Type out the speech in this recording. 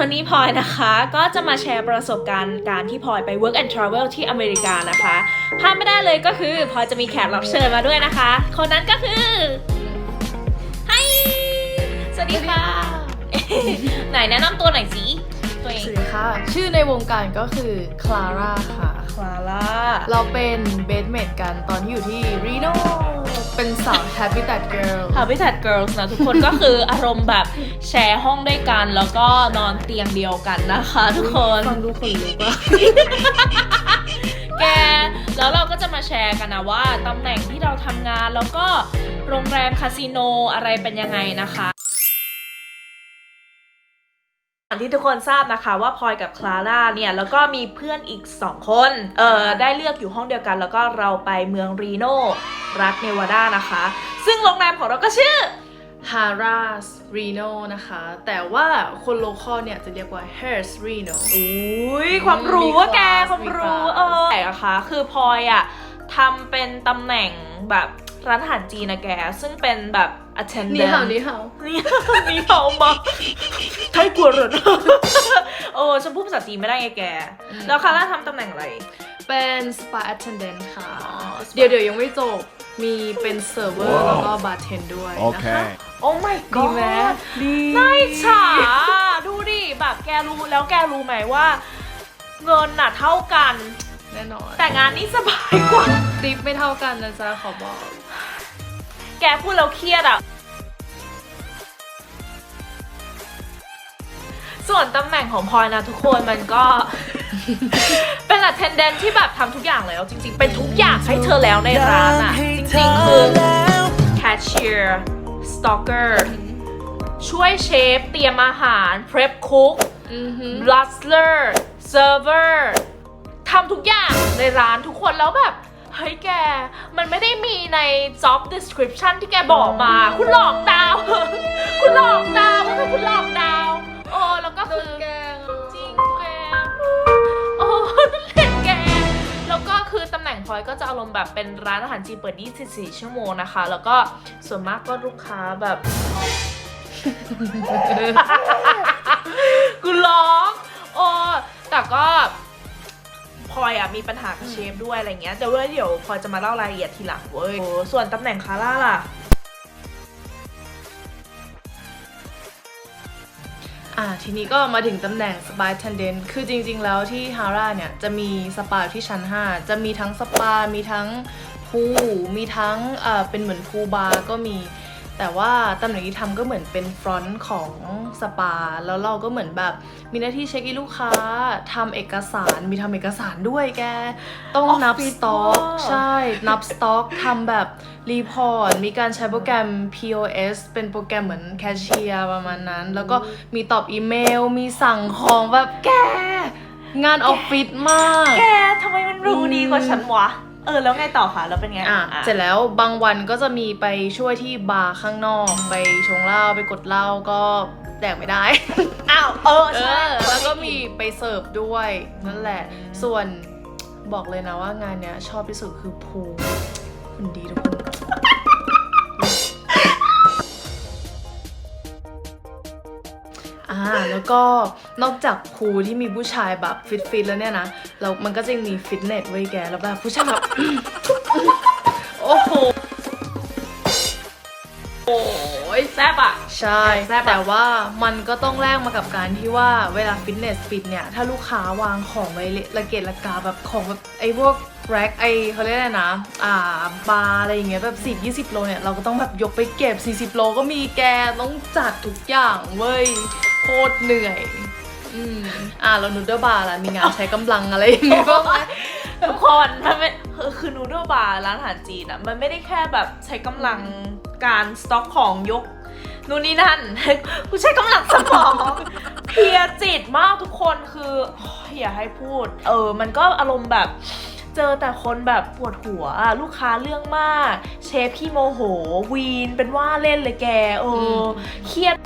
วันนี้พลอยนะคะก็จะมาแชร์ประสบการณ์การที่พลอยไป work and travel ที่อเมริกานะคะพลาดไม่ได้เลยก็คือพลอยจะมีแขกรับเชิญมาด้วยนะคะ คนนั้นก็คือไฮสวัสดีค่ะ ไหนแนะนำตัวหน่อยสิ ค่ะ ชื่อในวงการก็คือคลาร่าค่ะ คลาร่า เราเป็นเบสเมดกันตอนที่อยู่ที่รีโนเป็นสาว Habitat Girl Habitat Girls นะ ทุกคนก็คืออารมณ์แบบแชร์ห้องด้วยกัน แล้วก็นอนเตียงเดียวกันนะคะ ทุกคนฟังดูคนลุกว่ะแก แล้วเราก็จะมาแชร์กันนะว่าตำแหน่งที่เราทำงานแล้วก็โรงแรมคาสิโนอะไรเป็นยังไงนะคะางที่ทุกคนทราบนะคะว่าพลอยกับคลาร่าเนี่ยแล้วก็มีเพื่อนอีก 2 คนเออได้เลือกอยู่ห้องเดียวกัน แล้วก็เราไปเมืองรีโนรัฐเนวาดานะคะ ซึ่งโรงแรมของเราก็ชื่อ Haras Reno นะคะ แต่ว่าคนโลคอลเนี่ยจะเรียกว่า Harris Reno อุ้ยความรู้ว่าแกมีคลาสความรู้มีคลาสเออแต่อะคะคือพลอยอะทำเป็นตำแหน่งแบบร้านอาหารจีนนะแก ซึ่งเป็นแบบ attendant นี่เห่านี่เห่านี่นี่เขามา ไทยกลัวเหรอโอ้ฉันพูดภาษาจีนไม่ได้ไงแกอืมแล้วคาร่าทำตำแหน่งอะไร เป็น Spa Attendant ค่ะอ๋อ spa เดี๋ยวเดี๋ยวยังไม่จบ มีเป็นเซิร์ฟเวอร์แล้วก็บาร์เทนด้วยนะคะ Okay. โอ้ my ดี god ไหมดีน่าอิจฉาดูดิแบบแกรู้แล้วแกรู้ไหมว่า เงินน่ะเท่ากัน แน่นอนแต่งานนี้สบายกว่า ติปไม่เท่ากันนะจ๊ะขอบอก แกพูดแล้วเครียดอะ ส่วนตำแหน่งของพลอยนะทุกคนมันก็ เป็น attendant ที่แบบทำทุกอย่างแล้ว จริง ๆ เป็นทุกอย่างให้เธอแล้วในร้านอะจริง ๆ คือ cashier stalker ช่วยเชฟเตรียมอาหาร prep cook อือหือ bustler server ทำทุกอย่างในร้านทุกคนแล้วแบบ เฮ้ยแก มันไม่ได้มีใน job description ที่แกบอกมา คุณหลอกดาว คุณหลอกดาวก็คือคุณหลอกดาว อยก็จะอารมณ์แบบเป็นร้านอาหารจีนเปิด 24 ชั่วโมงนะคะ แล้วก็ส่วนมากก็ลูกค้าแบบ กูร้องโอ้แต่ก็พลอยอะมีปัญหากับเชฟด้วยอะไรเงี้ยแต่ว่าเดี๋ยวพลอยจะมาเล่ารายละเอียดทีหลังเว้ยโอ้ส่วนตำแหน่งคาร่าล่ะ อ่าทีนี้ก็มาถึงตำแหน่งสปา attendant คือจริงๆแล้วที่ฮาร่าเนี่ย จะมีสปาที่ชั้น 5 จะมีทั้งสปา มีทั้งพูลมีทั้งเอ่อเป็นเหมือนพูลบาร์ก็มี แต่ว่าตำแหน่งที่ทำก็เหมือนเป็นฟรอนต์ของสปา แล้วเราก็เหมือนแบบมีหน้าที่เช็คอินลูกค้าทำเอกสาร มีทำเอกสารด้วยแก ต้องนับ Office สต็อก work ใช่ นับสต็อกทำแบบ รีพอร์ต มีการใช้โปรแกรม POS เป็นโปรแกรมเหมือนแคชเชียร์ประมาณนั้น แล้วก็มีตอบอีเมล มีสั่งของแบบแก งานออฟฟิศมาก แกทำไมมันรู้ดีกว่าฉันวะ เออ แล้วไงต่อคะ แล้วเป็นไง อะอะเสร็จแล้วบางวันก็จะมีไปช่วยที่บาร์ข้างนอก ไปชงเหล้า ไปกดเหล้าก็แดกไม่ได้ อ้าว เออเอใช่อแล้วก็มีไปเสิร์ฟด้วย นั่นแหละ ส่วนบอกเลยนะว่างานเนี้ยชอบที่สุดคือภู คุณดีทุกคนอ่าแล้วก็นอกจากครูที่มีผู้ชายแบบฟิตๆแล้วเนี่ยนะเรามันก็จะยังมีฟิตเนสไว้แกแล้วแบบผู้ชายแบบโอ้โหโอ้ยแซ่บอะ ใช่ แซ่บอะ แต่ว่ามันก็ต้องแลกมากับการที่ว่าเวลาฟิตเนสฟิตเนี่ย ถ้าลูกค้าวางของไว้ละเกะละกาแบบของแบบไอ้พวกแร็กไอเขาเรียกอะไรนะ อ่าบาร์อะไรอย่างเงี้ยแบบ 10 20 โลเนี่ย เราก็ต้องแบบยกไปเก็บ 40 โลก็มีแกต้องจัดทุกอย่างเว้ยโคตรเหนื่อยอืมอ่าแล้วนูเดอร์บาร์ล่ะมีงานใช้กำลังอะไรอย่างเงี้ยบ้างไหม ทุกคนมันไม่คือคือนูโดบาร์ร้านอาหารจีนอะมันไม่ได้แค่แบบใช้กำลังการสต็อกของยก นู่นนี่นั่น กูใช้กำลังสมองเพลียจิตมากทุกคนคือโอ้ยอย่าให้พูด เออ มันก็อารมณ์แบบเจอแต่คนแบบปวดหัวอะลูกค้าเรื่องมาก เชฟขี้โมโห วีนเป็นว่าเล่นเลยแกเออมเครียด